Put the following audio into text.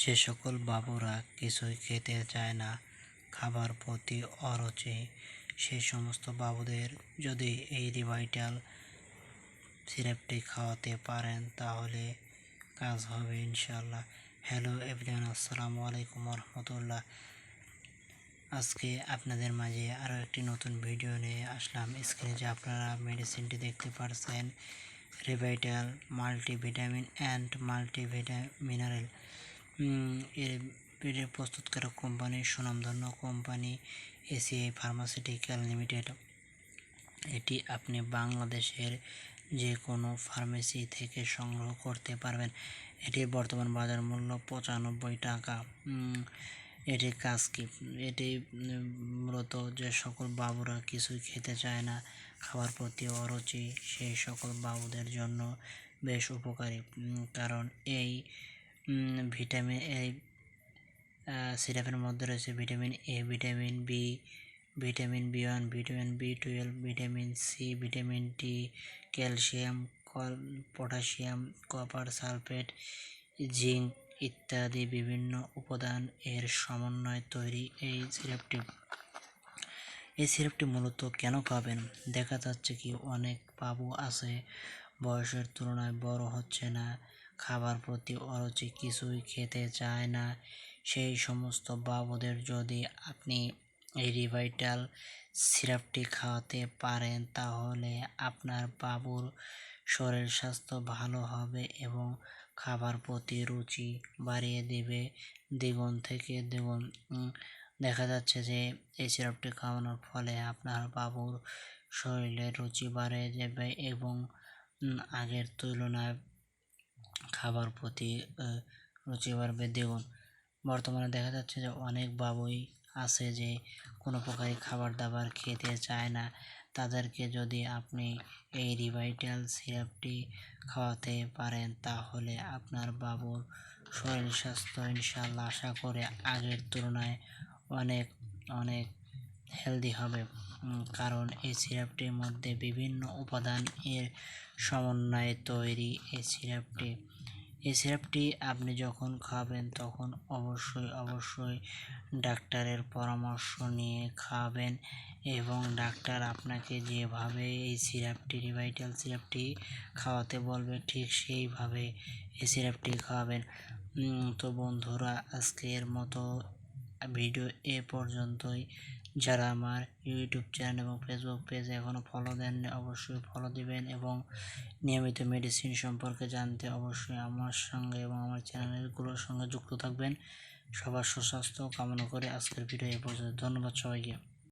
যে সকল বাবুরা কিছুই খেতে চায় না, খাবার প্রতি অরুচি সেই সমস্ত বাবুদের যদি এই রিভাইটাল সিরাপটি খাওয়াতে পারেন, তাহলে কাজ হবে ইনশাল্লাহ হ্যালো এভরিওয়ান, আসসালামু আলাইকুম রহমতুল্লাহ আজকে আপনাদের মাঝে আরও একটি নতুন ভিডিও নিয়ে আসলাম। স্ক্রিনে যে আপনারা মেডিসিনটি দেখতে পারছেন, Revital, multivitamin and multivitamin mineral এর এর প্রস্তুতকারক কোম্পানি, সুনামধন্য কোম্পানি, এসিআই ফার্মাসিউটিক্যাল লিমিটেড। এটি আপনি বাংলাদেশের যে কোনো ফার্মেসি থেকে সংগ্রহ করতে পারবেন। এটির বর্তমান বাজার মূল্য পঁচানব্বই টাকা। এটির কাজ কি? এটি মূলত যে সকল বাবুরা কিছুই খেতে চায় না, খাবার প্রতি অরুচি, সেই সকল বাবুদের জন্য বেশ উপকারী। কারণ এই ভিটামিন এ সিরাপের মধ্যে রয়েছে vitamin A vitamin B vitamin B one vitamin B twelve vitamin C vitamin D calcium potassium copper sulphate zinc ইত্যাদি বিভিন্ন উপাদান এর সমন্বয়ে তৈরি এই সিরাপটি। এই সিরাপটি মূলত কেন খাবেন? দেখা যাচ্ছে কি অনেক বাবু আছে, বয়সের তুলনায় বড় হচ্ছে না খাবার প্রতি অরুচি কিছুই খেতে চায় না। সেই সমস্ত বাবুদের যদি আপনি এই রিভাইটাল সিরাপটি খাওয়াতে পারেন, তাহলে আপনার বাবুর শরীর স্বাস্থ্য ভালো হবে এবং খাবার প্রতি রুচি বাড়িয়ে দেবে। দ্বিগুণ থেকে দ্বিগুণ দেখা যাচ্ছে যে এই সিরাপটি খাওয়ানোর ফলে আপনার বাবুর শরীরে রুচি বাড়ে যাবে এবং আগের তুলনায় খাবার প্রতি রুচি বাড়বে। দ্বিগুণ বর্তমানে দেখা যাচ্ছে যে অনেক বাবুই আছে যে কোনো প্রকারই খাবার দাবার খেতে চায় না। তাদেরকে যদি আপনি এই রিভাইটাল সিরাপটি খাওয়াতে পারেন, তাহলে আপনার বাবুর শরীর স্বাস্থ্য ইনশাল্লাহ আশা করে আগের তুলনায় অনেক অনেক হেলদি হবে। কারণ এই সিরাপটির মধ্যে বিভিন্ন উপাদান এর সমন্বয়ে তৈরি এই সিরাপটি এই সিরাপটি আপনি যখন খাবেন তখন অবশ্যই অবশ্যই ডাক্তারের পরামর্শ নিয়ে খাবেন এবং ডাক্তার আপনাকে যেভাবে এই সিরাপটি, রিভাইটাল সিরাপটি খাওয়াতে বলবে ঠিক সেইভাবে এই সিরাপটি খাওয়াবেন তো বন্ধুরা, আজকের মতো ভিডিও এ পর্যন্তই। যারা আমার ইউটিউব চ্যানেল এবং ফেসবুক পেজ এখনও ফলো দেননি, অবশ্যই ফলো দিবেন এবং নিয়মিত মেডিসিন সম্পর্কে জানতে অবশ্যই আমার সঙ্গে এবং আমার চ্যানেলগুলোর সঙ্গে যুক্ত থাকবেন। সবার সুস্বাস্থ্য কামনা করে আজকের ভিডিও এ পর্যন্ত। ধন্যবাদ সবাইকে।